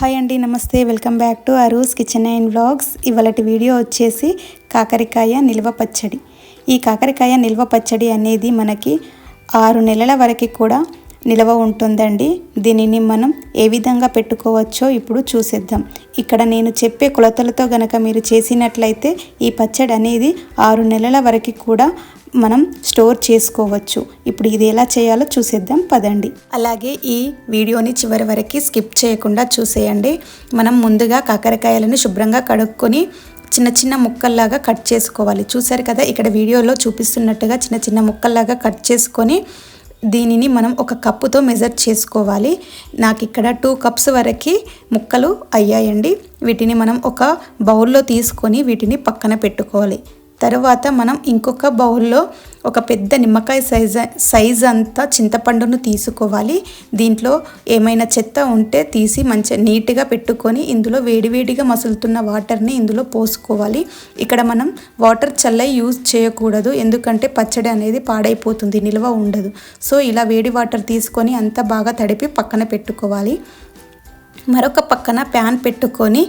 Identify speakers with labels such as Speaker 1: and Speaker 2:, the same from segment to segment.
Speaker 1: Hi అండి నమస్తే. Welcome back to Aru's kitchen and vlogs. ఇవాళటి video వచ్చేసి కాకరకాయ నిల్వ పచ్చడి. ఈ కాకరకాయ నిల్వ పచ్చడి అనేది మనకి ఆరు నెలల వరకు కూడా నిల్వ ఉంటుందండి. దీనిని మనం ఏ విధంగా పెట్టుకోవచ్చో ఇప్పుడు చూసేద్దాం. ఇక్కడ నేను చెప్పే కొలతలతో గనక మీరు చేసినట్లయితే ఈ పచ్చడి అనేది ఆరు నెలల వరకు కూడా మనం స్టోర్ చేసుకోవచ్చు. ఇప్పుడు ఇది ఎలా చేయాలో చూసేద్దాం. పదండి. అలాగే ఈ వీడియోని చివరి వరకు స్కిప్ చేయకుండా చూసేయండి. మనం ముందుగా కాకరకాయలను శుభ్రంగా కడుక్కొని చిన్న చిన్న ముక్కల్లాగా కట్ చేసుకోవాలి. చూసారు కదా ఇక్కడ వీడియోలో చూపిస్తున్నట్టుగా చిన్న చిన్న ముక్కల్లాగా కట్ చేసుకొని దీనిని మనం ఒక కప్పుతో మెజర్ చేసుకోవాలి. నాకు ఇక్కడ టూ కప్స్ వరకు ముక్కలు అయ్యాయండి. వీటిని మనం ఒక బౌల్లో తీసుకొని వీటిని పక్కన పెట్టుకోవాలి. తర్వాత మనం ఇంకొక బౌల్లో ఒక పెద్ద నిమ్మకాయ సైజ్ సైజ్ అంతా చింతపండును తీసుకోవాలి. దీంట్లో ఏమైనా చెత్త ఉంటే తీసి మంచిగా నీట్గా పెట్టుకొని ఇందులో వేడివేడిగా మసులుతున్న వాటర్ని ఇందులో పోసుకోవాలి. ఇక్కడ మనం వాటర్ చల్లై యూజ్ చేయకూడదు ఎందుకంటే పచ్చడి అనేది పాడైపోతుంది నిల్వ ఉండదు. సో ఇలా వేడి వాటర్ తీసుకొని అంతా బాగా తడిపి పక్కన పెట్టుకోవాలి. మరొక పక్కన ప్యాన్ పెట్టుకొని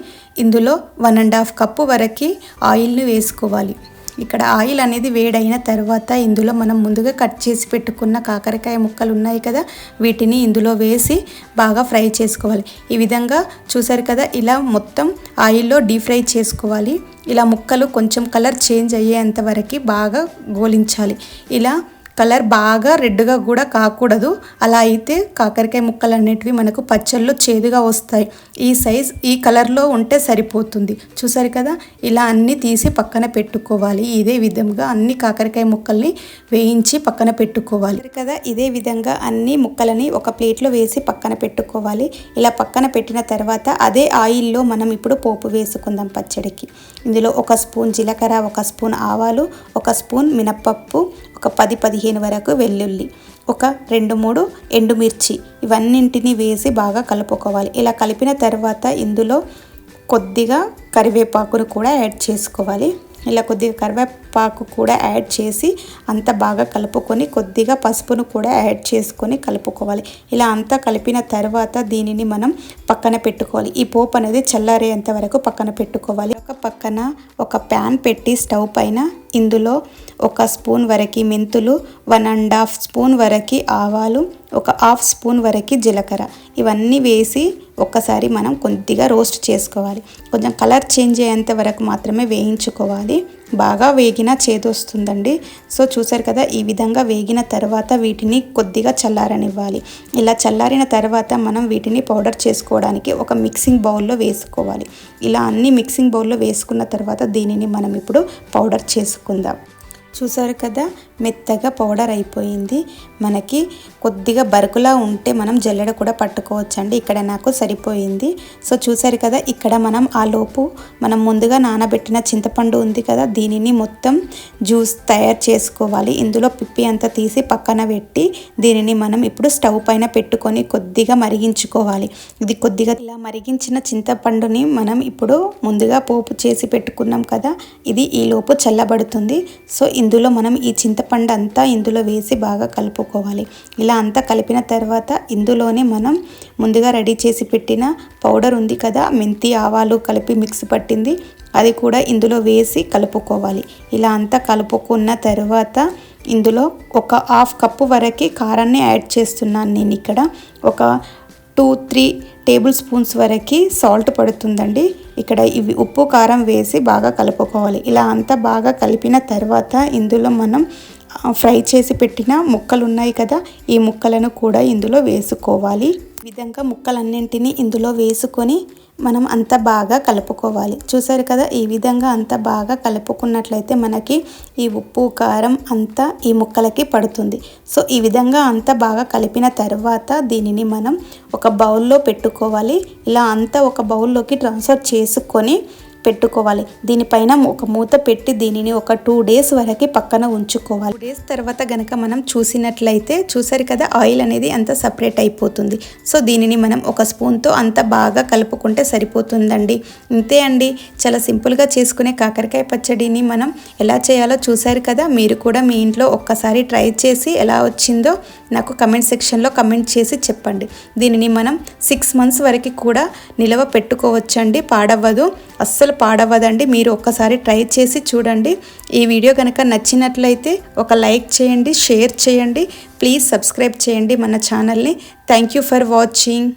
Speaker 1: ఇందులో వన్ అండ్ హాఫ్ కప్పు వరకు ఆయిల్ని వేసుకోవాలి. ఇక్కడ ఆయిల్ అనేది వేడైన తర్వాత ఇందులో మనం ముందుగా కట్ చేసి పెట్టుకున్న కాకరకాయ ముక్కలు ఉన్నాయి కదా వీటిని ఇందులో వేసి బాగా ఫ్రై చేసుకోవాలి. ఈ విధంగా చూసారు కదా ఇలా మొత్తం ఆయిల్లో డీప్ ఫ్రై చేసుకోవాలి. ఇలా ముక్కలు కొంచెం కలర్ చేంజ్ అయ్యేంత వరకు బాగా గోలించాలి. ఇలా కలర్ బాగా రెడ్గా కూడా కాకూడదు. అలా అయితే కాకరకాయ ముక్కలు అనేటివి మనకు పచ్చళ్ళు చేదుగా వస్తాయి. ఈ సైజ్ ఈ కలర్లో ఉంటే సరిపోతుంది. చూసారు కదా? ఇలా అన్నీ తీసి పక్కన పెట్టుకోవాలి. ఇదే విధంగా అన్ని కాకరకాయ ముక్కల్ని వేయించి పక్కన పెట్టుకోవాలి. కదా? ఇదే విధంగా అన్ని ముక్కలని ఒక ప్లేట్లో వేసి పక్కన పెట్టుకోవాలి. ఇలా పక్కన పెట్టిన తర్వాత అదే ఆయిల్లో మనం ఇప్పుడు పోపు వేసుకుందాం పచ్చడికి. ఇందులో ఒక స్పూన్ జీలకర్ర ఒక స్పూన్ ఆవాలు ఒక స్పూన్ మినప్పప్పు ఒక పది పదిహేను వరకు వెల్లుల్లి ఒక రెండు మూడు ఎండుమిర్చి ఇవన్నింటినీ వేసి బాగా కలుపుకోవాలి. ఇలా కలిపిన తర్వాత ఇందులో కొద్దిగా కరివేపాకును కూడా యాడ్ చేసుకోవాలి. ఇలా కొద్దిగా కరివేపాకు కూడా యాడ్ చేసి అంత బాగా కలుపుకొని కొద్దిగా పసుపును కూడా యాడ్ చేసుకొని కలుపుకోవాలి. ఇలా అంతా కలిపిన తర్వాత దీనిని మనం పక్కన పెట్టుకోవాలి. ఈ పోపు అనేది చల్లారేంత వరకు పక్కన పెట్టుకోవాలి. ఒక పక్కన ఒక ప్యాన్ పెట్టి స్టవ్ పైన ఇందులో ఒక స్పూన్ వరకు మెంతులు వన్ అండ్ హాఫ్ స్పూన్ వరకు ఆవాలు ఒక హాఫ్ స్పూన్ వరకు జీలకర్ర. ఇవన్నీ వేసి ఒక్కసారి మనం కొద్దిగా రోస్ట్ చేసుకోవాలి. కొంచెం కలర్ చేంజ్ అయ్యేంత వరకు మాత్రమే వేయించుకోవాలి. బాగా వేగిన చేదొస్తుందండి సో చూసారు కదా ఈ విధంగా వేగిన తర్వాత వీటిని కొద్దిగా చల్లారనివ్వాలి. ఇలా చల్లారిన తర్వాత మనం వీటిని పౌడర్ చేసుకోవడానికి ఒక మిక్సింగ్ బౌల్లో వేసుకోవాలి. ఇలా అన్ని మిక్సింగ్ బౌల్లో వేసుకున్న తర్వాత దీనిని మనం ఇప్పుడు పౌడర్ చేసుకుందాం. చూసారు కదా? మెత్తగా పౌడర్ అయిపోయింది. మనకి కొద్దిగా బరుకులా ఉంటే మనం జల్లెడ కూడా పట్టుకోవచ్చండి. ఇక్కడ నాకు సరిపోయింది. సో చూసారు కదా ఇక్కడ మనం ఆ లోపు మనం ముందుగా నానబెట్టిన చింతపండు ఉంది కదా దీనిని మొత్తం జ్యూస్ తయారు చేసుకోవాలి. ఇందులో పిప్పి అంతా తీసి పక్కన పెట్టి దీనిని మనం ఇప్పుడు స్టవ్ పైన పెట్టుకొని కొద్దిగా మరిగించుకోవాలి. ఇది కొద్దిగా ఇలా మరిగించిన చింతపండుని మనం ఇప్పుడు ముందుగా పోపు చేసి పెట్టుకున్నాం కదా ఇది ఈ లోపు చల్లబడుతుంది. సో ఇందులో మనం ఈ చింతపండు అంతా ఇందులో వేసి బాగా కలుపుకోవాలి. ఇలా అంతా కలిపిన తర్వాత ఇందులోనే మనం ముందుగా రెడీ చేసి పెట్టిన పౌడర్ ఉంది కదా మెంతి ఆవాలు కలిపి మిక్స్ పట్టింది. అది కూడా ఇందులో వేసి కలుపుకోవాలి. ఇలా అంతా కలుపుకున్న తర్వాత ఇందులో ఒక హాఫ్ కప్పు వరకు కారాన్ని యాడ్ చేస్తున్నాను నేను ఇక్కడ. ఒక టూ త్రీ టేబుల్ స్పూన్స్ వరకు సాల్ట్ పడుతుందండి. ఇక్కడ ఇవి ఉప్పు కారం వేసి బాగా కలుపుకోవాలి. ఇలా అంతా బాగా కలిపిన తర్వాత ఇందులో మనం ఫ్రై చేసి పెట్టిన ముక్కలు ఉన్నాయి కదా ఈ ముక్కలను కూడా ఇందులో వేసుకోవాలి. విధంగా ముక్కలన్నింటినీ ఇందులో వేసుకొని మనం అంత బాగా కలుపుకోవాలి. చూసారు కదా ఈ విధంగా అంత బాగా కలుపుకున్నట్లయితే మనకి ఈ ఉప్పు కారం అంతా ఈ ముక్కలకి పడుతుంది. సో ఈ విధంగా అంత బాగా కలిపిన తర్వాత దీనిని మనం ఒక బౌల్లో పెట్టుకోవాలి. ఇలా అంతా ఒక బౌల్లోకి ట్రాన్స్ఫర్ చేసుకొని పెట్టుకోవాలి. దీనిపైన ఒక మూత పెట్టి దీనిని ఒక టూ డేస్ వరకు పక్కన ఉంచుకోవాలి. టూ డేస్ తర్వాత గనక మనం చూసినట్లయితే చూసారు కదా ఆయిల్ అనేది అంత సపరేట్ అయిపోతుంది. సో దీనిని మనం ఒక స్పూన్తో అంత బాగా కలుపుకుంటే సరిపోతుందండి. ఇంతే అండి. చాలా సింపుల్గా చేసుకునే కాకరకాయ పచ్చడిని మనం ఎలా చేయాలో చూసారు కదా మీరు కూడా మీ ఇంట్లో ఒక్కసారి ట్రై చేసి ఎలా వచ్చిందో నాకు కమెంట్ సెక్షన్లో కమెంట్ చేసి చెప్పండి. దీనిని మనం సిక్స్ మంత్స్ వరకు కూడా నిలవ పెట్టుకోవచ్చండి. పాడవ్వదు. అస్సలు పాడవ్వదండి మీరు ఒక్కసారి ట్రై చేసి చూడండి. ఈ వీడియో కనుక నచ్చినట్లయితే ఒక లైక్ చేయండి షేర్ చేయండి. ప్లీజ్ సబ్స్క్రైబ్ చేయండి మన ఛానల్ని. Thank you for watching.